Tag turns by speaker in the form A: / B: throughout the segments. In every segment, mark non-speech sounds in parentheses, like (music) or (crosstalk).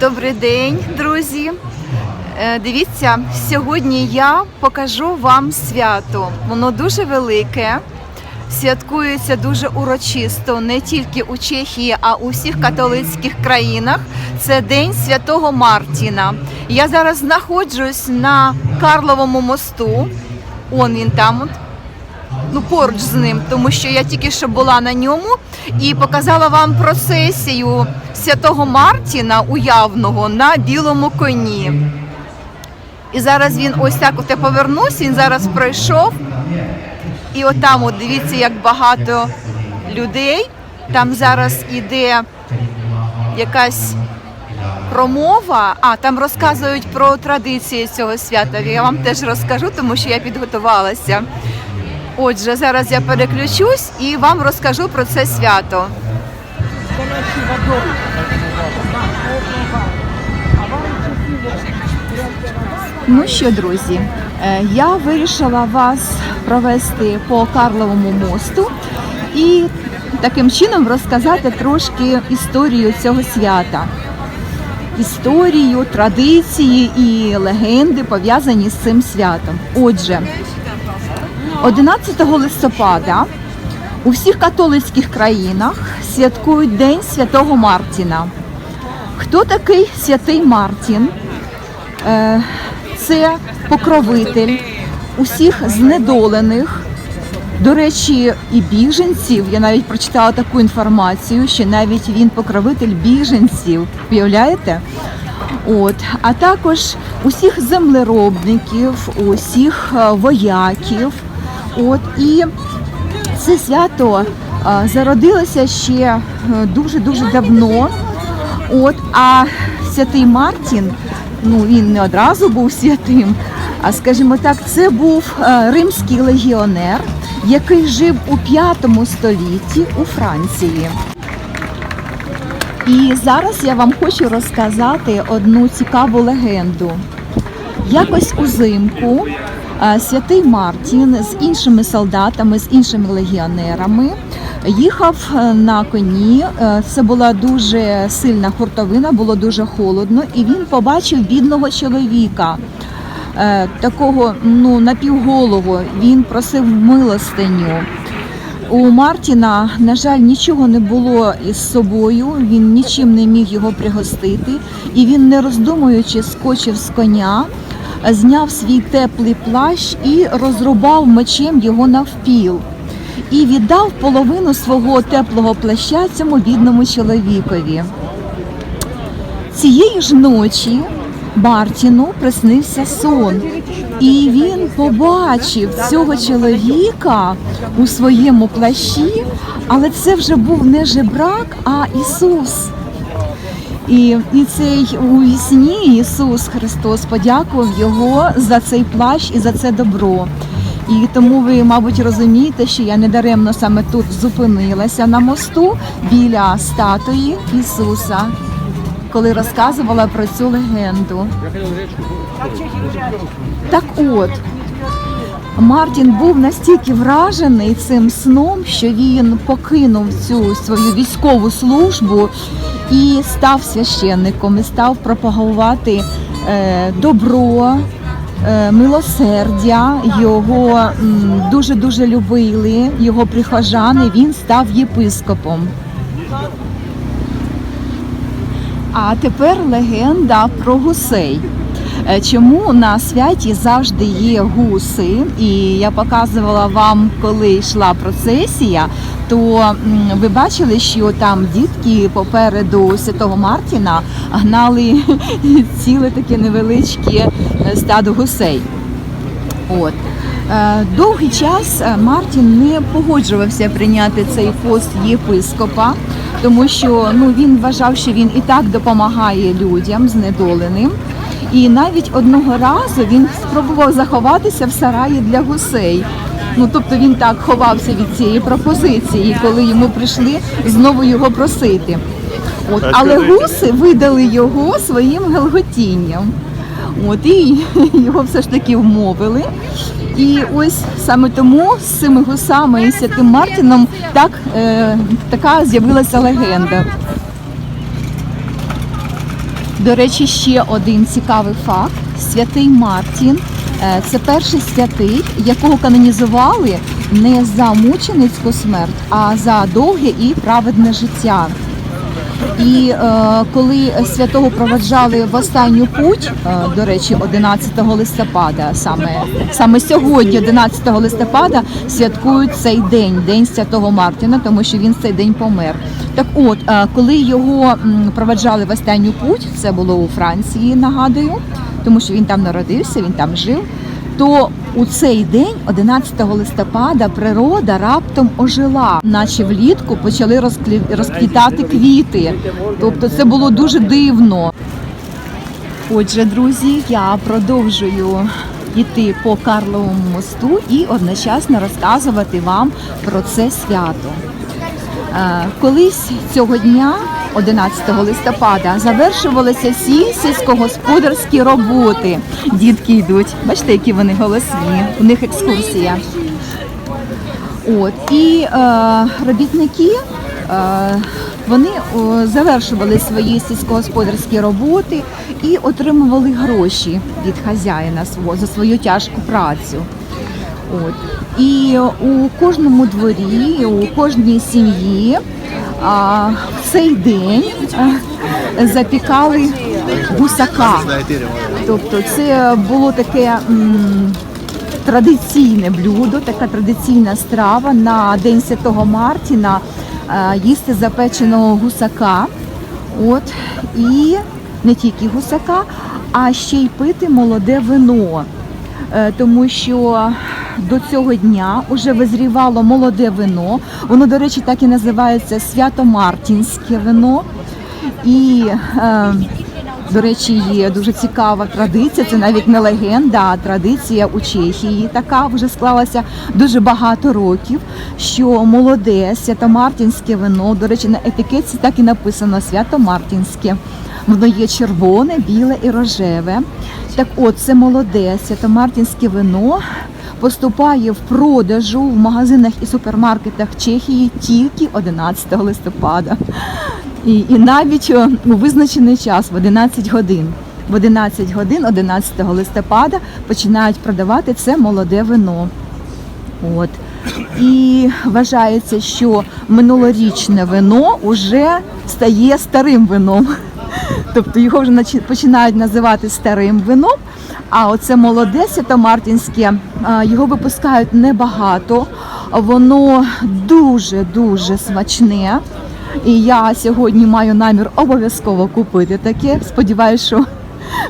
A: Добрий день, друзі. Е, Дивіться, сьогодні я покажу вам свято. Воно дуже велике. Святкується дуже урочисто не тільки у Чехії, а у всіх католицьких країнах. Це День Святого Мартіна. Я зараз знаходжусь на Карловому мосту. Он він там. Ну, поруч з ним, тому що я тільки що була на ньому і показала вам процесію святого Мартіна уявного на білому коні. І зараз він ось так от я повернусь, він зараз пройшов. І отам, от дивіться, як багато людей. Там зараз іде якась промова. А там розказують про традиції цього свята. Я вам теж розкажу, тому що я підготувалася. Отже, зараз я переключусь і вам розкажу про це свято. Ну що, друзі, е, я вирішила вас провести по Карловому мосту і таким чином розказати трошки історію цього свята. Історію, традиції і легенди пов'язані з цим святом. Отже, 11 листопада у всіх католицьких країнах святкують День Святого Мартіна. Хто такий святий Мартін? Е, Це покровитель усіх знедолених. До речі, і біженців. Я навіть прочитала таку інформацію, що навіть він покровитель біженців. Уявляєте? От, а також усіх землеробників, усіх е, вояків. От і це свято е, зародилося ще дуже дуже давно. От, а святий Мартін, ну він не одразу був святим, а скажімо так, це був е, римський легіонер, який жив у 5 столітті у Франції. І зараз я вам хочу розказати одну цікаву легенду. Якось узимку е, святий Мартін з іншими солдатами, з іншими легіонерами їхав е, на коні. Е, Це була дуже сильна хуртовина, було дуже холодно, і він побачив бідного чоловіка. е, Такого ну напівголого він просив милостиню. У Мартіна, на жаль, нічого не було із собою, він нічим не міг його пригостити, і він, не роздумуючи, скочив з коня, зняв свій теплий плащ і розрубав мечем його навпіл. І віддав половину свого теплого плаща цьому бідному чоловікові. Цієї ж ночі Мартіну приснився сон, і він побачив цього чоловіка у своєму плащі, але це вже був не жебрак, а Ісус. І, і цей у вісні Ісус Христос подякував його за цей плащ і за це добро. І тому ви, мабуть, розумієте, що я недаремно саме тут зупинилася на мосту біля статуї Ісуса, коли розказувала про цю легенду. Так от, Мартін був настільки вражений цим сном, що він покинув цю свою військову службу і став священником, і став пропагувати е, добро, е, милосердя. Його дуже дуже любили, його прихожани. Він став єпископом. А тепер легенда про гусей. Е, Чому на святі завжди є гуси? І я показувала вам, коли йшла процесія, то ви бачили, що там дітки попереду Святого Мартіна гнали (laughs) ціле таке невеличке е, стадо гусей. От. Е, Довгий час е, Мартін не погоджувався прийняти цей пост єпископа, тому що ну, він вважав, що він і так допомагає людям знедоленим. І навіть одного разу він спробував заховатися в сараї для гусей. Ну тобто він так ховався від цієї пропозиції, коли йому прийшли знову його просити. От, але гуси видали його своїм гелготінням. От і (laughs) його все ж таки вмовили. І ось саме тому з цими гусами і святим Мартіном так, е, така з'явилася легенда. До речі, ще один цікавий факт: святий Мартін це перший святий, якого канонізували не за мученицьку смерть, а за довге і праведне життя. І е, коли святого проведжали в останню путь, е, до речі, 11 листопада, саме саме сьогодні, 11 листопада, святкують цей день, день святого Мартіна, тому що він цей день помер. Так, от, е, коли його проведжали в останню путь, це було у Франції, нагадую, тому що він там народився, він там жив. То у цей день, 11 листопада, природа раптом ожила, наче влітку почали розквітати квіти. Тобто це було дуже дивно. Отже, друзі, я продовжую йти по Карловому мосту і одночасно розказувати вам про це свято. Е, Колись цього дня, 11 листопада, завершувалися всі сільськогосподарські роботи. Дітки йдуть, бачите, які вони голосні. У них екскурсія. От і е, робітники. Е, вони завершували свої сільськогосподарські роботи і отримували гроші від хазяїна свого за свою тяжку працю. От. І у кожному дворі, у кожній сім'ї а, в цей день а, запікали гусака. Тобто це було таке м, традиційне блюдо, така традиційна страва на День Святого Мартіна е, їсти запеченого гусака. От, і не тільки гусака, а ще й пити молоде вино. Е, Тому що до цього дня вже визрівало молоде вино. Воно, до речі, так і називається свято-мартінське вино. І е, до речі, є дуже цікава традиція. Це навіть не легенда, а традиція у Чехії. Така вже склалася дуже багато років. Що молоде свято-мартінське вино, до речі, на етикетці так і написано свято-мартінське. Воно є червоне, біле і рожеве. Так от, це молоде свято-мартінське вино поступає в продажу в магазинах і супермаркетах Чехії тільки 11 листопада. І, і навіть е, у визначений час в 11 годин. В 11 годин 11 листопада починають продавати це молоде вино. От. І вважається, що минулорічне вино вже стає старим вином. Тобто його вже починають називати старим вином. А оце молоде святомартінське, його випускають небагато. Воно дуже-дуже смачне. І я сьогодні маю намір обов'язково купити таке. Сподіваюся, що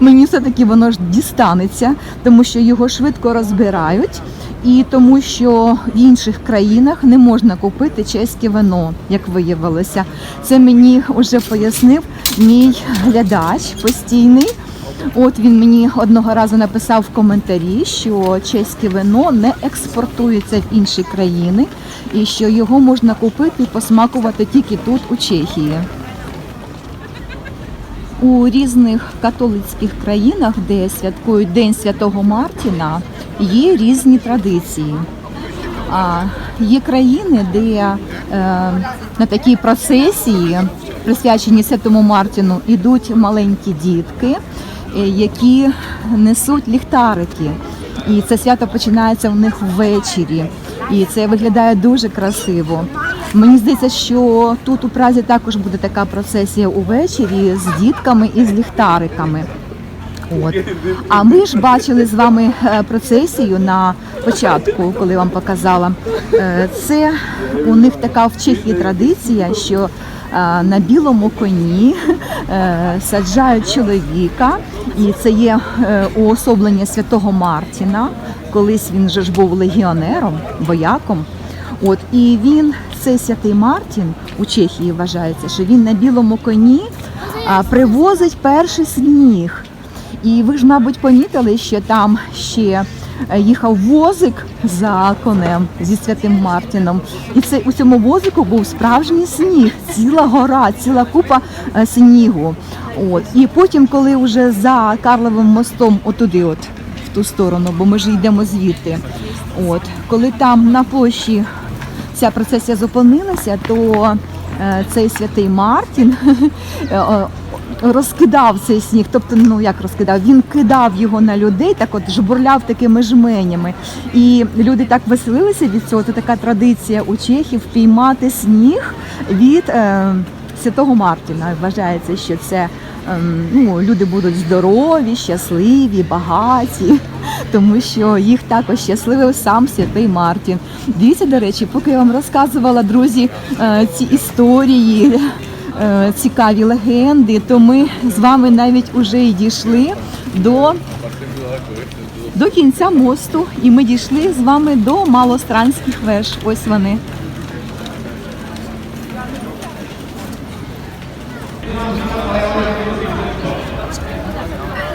A: мені все-таки воно ж дістанеться, тому що його швидко розбирають. І тому, що в інших країнах не можна купити чеське вино, як виявилося. Це мені вже пояснив мій глядач постійний. От він мені одного разу написав в коментарі, що чеське вино не експортується в інші країни і що його можна купити і посмакувати тільки тут, у Чехії. У різних католицьких країнах, де святкують День Святого Мартіна, є різні традиції. А є країни, де е, на такій процесії, присвячені Святому Мартіну, ідуть маленькі дітки, е, які несуть ліхтарики. І це свято починається у них ввечері. І це виглядає дуже красиво. Мені здається, що тут у Празі також буде така процесія увечері з дітками і з ліхтариками. От. А ми ж бачили з вами е, процесію на початку, коли вам показала. Е, Це у них така в Чехії традиція, що е, на білому коні саджають чоловіка, і це є уособлення святого Мартіна. Колись він же ж був легіонером, вояком. От і він, цей святий Мартін у Чехії вважається, що він на білому коні привозить перший сніг. І ви ж, мабуть, помітили, що там ще е, їхав возик за конем зі святим Мартіном. І це у цьому возику був справжній сніг, ціла гора, ціла купа е, снігу. От і потім, коли вже за Карловим мостом, отуди, от в ту сторону, бо ми ж йдемо звідти. От коли там на площі ця процесія зупинилася, то е, цей святий Мартін (laughs) е, розкидав цей сніг. Тобто, ну як розкидав, він кидав його на людей, так от жбурляв такими жменями. І люди так веселилися від цього. Це така традиція у чехів піймати сніг від е, Святого Мартіна. Вважається, що це ну, люди будуть здорові, щасливі, багаті, (laughs) тому що їх також щасливив сам святий Мартін. Дивіться, до речі, поки я вам розказувала, друзі, е, ці історії. е, Цікаві легенди, то ми з вами навіть уже й дійшли до, до кінця мосту, і ми дійшли з вами до малостранських веж. Ось вони.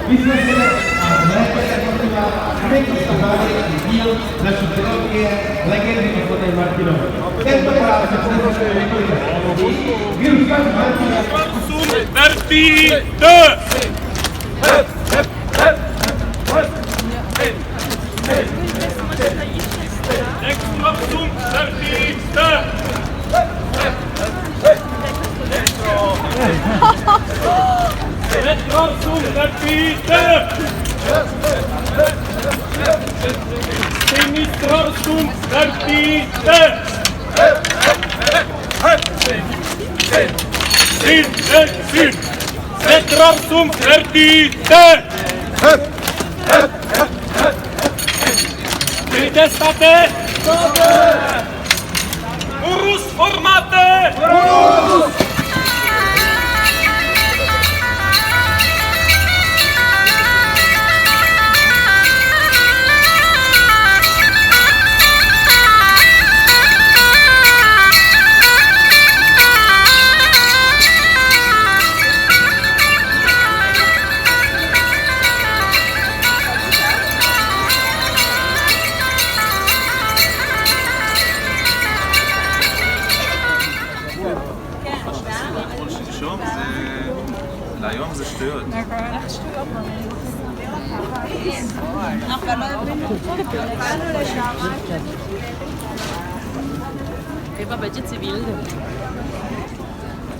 B: विश्वसनीय ಅನೇಕ ನೀವು ಲಕ್ಷ ಜನರಿಗೆ ಲಗೇಜ್ ಕೊಡ್ತದೆ ಮಾಡ್ತಿರೋ Dharti sunt clătite! Clătite state! Rus formate!
C: Rus!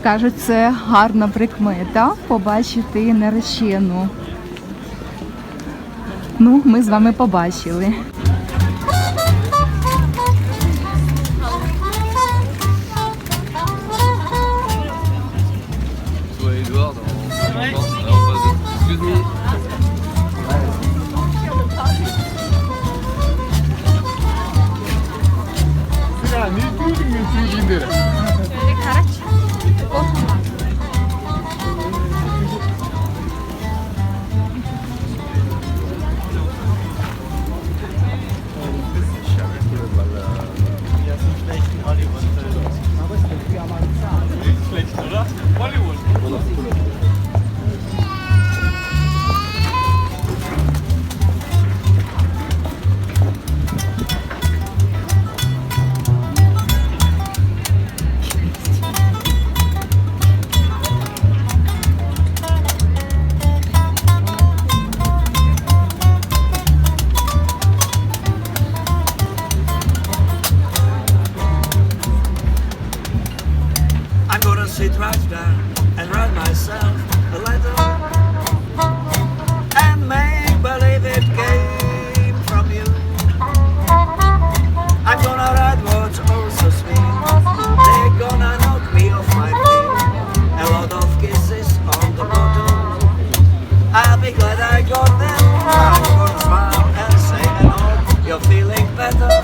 A: Кажуть, це гарна прикмета побачити наречену. Ну, ми з вами побачили.
D: Toi,
E: 头 you're feeling better.